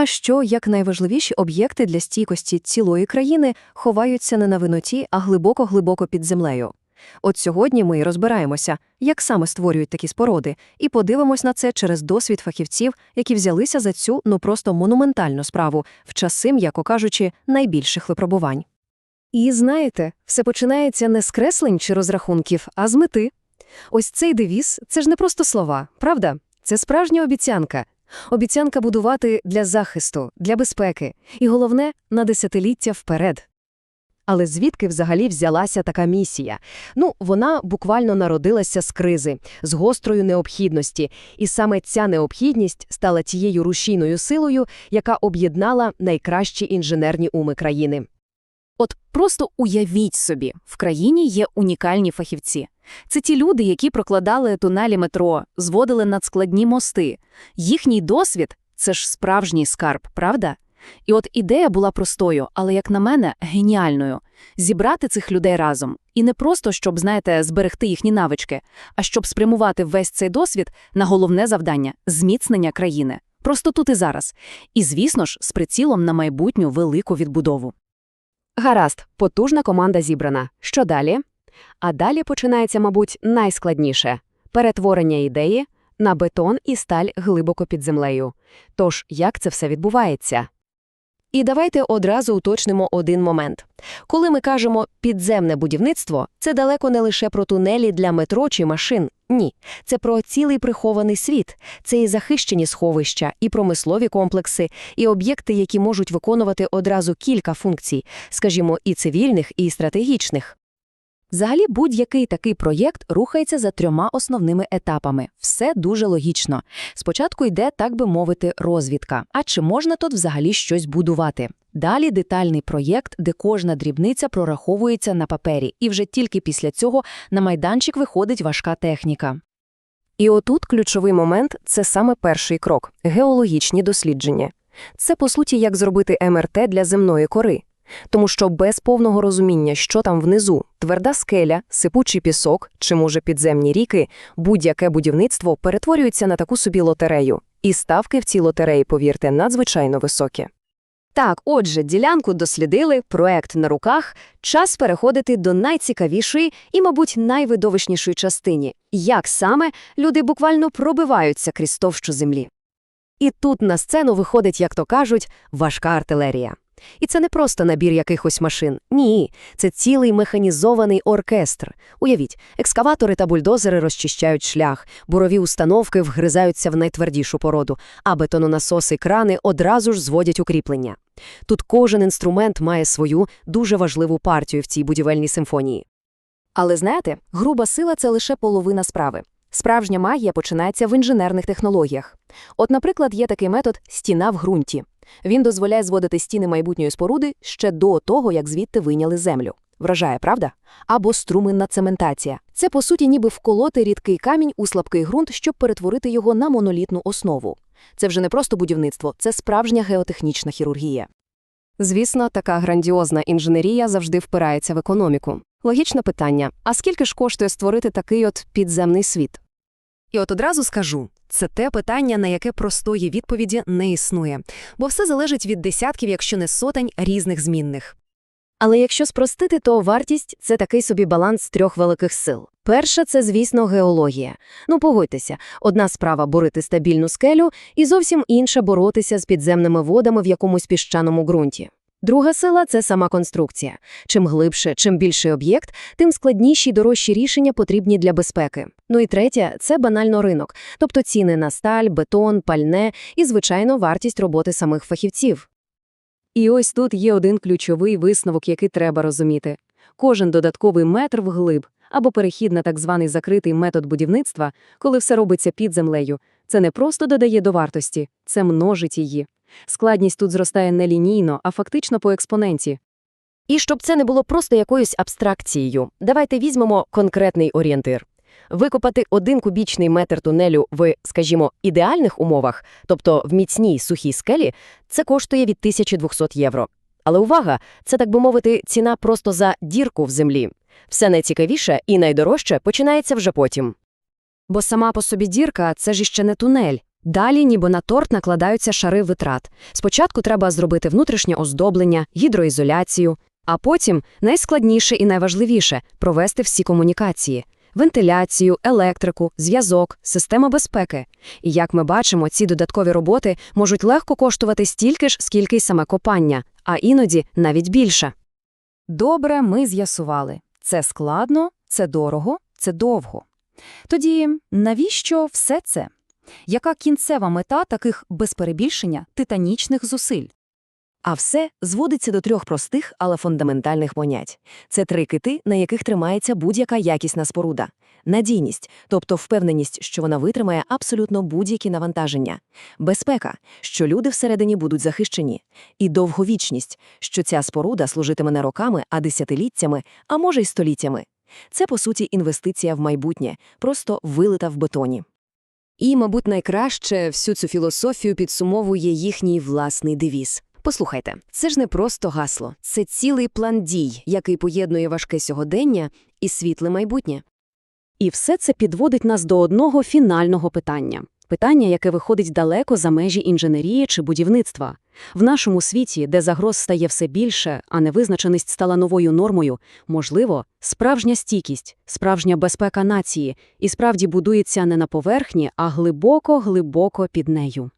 А що, як найважливіші об'єкти для стійкості цілої країни ховаються не на виноті, а глибоко-глибоко під землею? От сьогодні ми і розбираємося, як саме створюють такі споруди, і подивимось на це через досвід фахівців, які взялися за цю ну просто монументальну справу в часи, м'яко кажучи, найбільших випробувань. І знаєте, все починається не з креслень чи розрахунків, а з мети. Ось цей девіз – це ж не просто слова, правда? Це справжня обіцянка. Обіцянка будувати для захисту, для безпеки. І головне – на десятиліття вперед. Але звідки взагалі взялася така місія? Ну, вона буквально народилася з кризи, з гострою необхідності, і саме ця необхідність стала тією рушійною силою, яка об'єднала найкращі інженерні уми країни. От просто уявіть собі, в країні є унікальні фахівці. Це ті люди, які прокладали тунелі метро, зводили надскладні мости. Їхній досвід – це ж справжній скарб, правда? І от ідея була простою, але, як на мене, геніальною – зібрати цих людей разом. І не просто, щоб, знаєте, зберегти їхні навички, а щоб спрямувати весь цей досвід на головне завдання – зміцнення країни. Просто тут і зараз. І, звісно ж, з прицілом на майбутню велику відбудову. Гаразд, потужна команда зібрана. Що далі? А далі починається, мабуть, найскладніше – перетворення ідеї на бетон і сталь глибоко під землею. Тож, як це все відбувається? І давайте одразу уточнимо один момент. Коли ми кажемо «підземне будівництво», це далеко не лише про тунелі для метро чи машин. Ні. Це про цілий прихований світ. Це і захищені сховища, і промислові комплекси, і об'єкти, які можуть виконувати одразу кілька функцій, скажімо, і цивільних, і стратегічних. Взагалі, будь-який такий проєкт рухається за трьома основними етапами. Все дуже логічно. Спочатку йде, так би мовити, розвідка. А чи можна тут взагалі щось будувати? Далі детальний проєкт, де кожна дрібниця прораховується на папері, і вже тільки після цього на майданчик виходить важка техніка. І отут ключовий момент – це саме перший крок – геологічні дослідження. Це, по суті, як зробити МРТ для земної кори. Тому що без повного розуміння, що там внизу, тверда скеля, сипучий пісок чи, може, підземні ріки, будь-яке будівництво перетворюється на таку собі лотерею. І ставки в цій лотереї, повірте, надзвичайно високі. Так, отже, ділянку дослідили, проект на руках, час переходити до найцікавішої і, мабуть, найвидовищнішої частини – як саме люди буквально пробиваються крізь товщу землі. І тут на сцену виходить, як то кажуть, важка артилерія. І це не просто набір якихось машин. Ні, це цілий механізований оркестр. Уявіть, екскаватори та бульдозери розчищають шлях, бурові установки вгризаються в найтвердішу породу, а бетононасоси крани одразу ж зводять укріплення. Тут кожен інструмент має свою дуже важливу партію в цій будівельній симфонії. Але знаєте, груба сила це лише половина справи. Справжня магія починається в інженерних технологіях. От, наприклад, є такий метод стіна в ґрунті. Він дозволяє зводити стіни майбутньої споруди ще до того, як звідти вийняли землю. Вражає, правда? Або струменна цементація. Це, по суті, ніби вколоти рідкий камінь у слабкий ґрунт, щоб перетворити його на монолітну основу. Це вже не просто будівництво, це справжня геотехнічна хірургія. Звісно, така грандіозна інженерія завжди впирається в економіку. Логічне питання: а скільки ж коштує створити такий от підземний світ? І от одразу скажу, це те питання, на яке простої відповіді не існує, бо все залежить від десятків, якщо не сотень різних змінних. Але якщо спростити, то вартість це такий собі баланс трьох великих сил. Перша це, звісно, геологія. Ну, погодьтеся, одна справа борити стабільну скелю, і зовсім інша боротися з підземними водами в якомусь піщаному ґрунті. Друга сила це сама конструкція. Чим глибше, чим більший об'єкт, тим складніші й дорожчі рішення потрібні для безпеки. Ну і третя це банально ринок, тобто ціни на сталь, бетон, пальне і, звичайно, вартість роботи самих фахівців. І ось тут є один ключовий висновок, який треба розуміти. Кожен додатковий метр вглиб або перехід на так званий закритий метод будівництва, коли все робиться під землею, це не просто додає до вартості, це множить її. Складність тут зростає не лінійно, а фактично по експоненті. І щоб це не було просто якоюсь абстракцією, давайте візьмемо конкретний орієнтир. Викопати один кубічний метр тунелю в, скажімо, ідеальних умовах, тобто в міцній сухій скелі, це коштує від 1200 євро. Але увага, це, так би мовити, ціна просто за дірку в землі. Все найцікавіше і найдорожче починається вже потім. Бо сама по собі дірка це ж іще не тунель. Далі, ніби на торт, накладаються шари витрат. Спочатку треба зробити внутрішнє оздоблення, гідроізоляцію, а потім, найскладніше і найважливіше – провести всі комунікації – вентиляцію, електрику, зв'язок, систему безпеки. І як ми бачимо, ці додаткові роботи можуть легко коштувати стільки ж, скільки й саме копання, а іноді навіть більше. Добре, ми з'ясували. Це складно, це дорого, це довго. Тоді навіщо все це? Яка кінцева мета таких, без перебільшення, титанічних зусиль? А все зводиться до трьох простих, але фундаментальних понять. Це три кити, на яких тримається будь-яка якісна споруда. Надійність, тобто впевненість, що вона витримає абсолютно будь-які навантаження. Безпека, що люди всередині будуть захищені. І довговічність, що ця споруда служитиме не роками, а десятиліттями, а може й століттями. Це, по суті, інвестиція в майбутнє, просто вилита в бетоні. І, мабуть, найкраще всю цю філософію підсумовує їхній власний девіз. Послухайте, це ж не просто гасло, це цілий план дій, який поєднує важке сьогодення і світле майбутнє. І все це підводить нас до одного фінального питання. Питання, яке виходить далеко за межі інженерії чи будівництва. В нашому світі, де загроз стає все більше, а невизначеність стала новою нормою, можливо, справжня стійкість, справжня безпека нації і справді будується не на поверхні, а глибоко-глибоко під нею.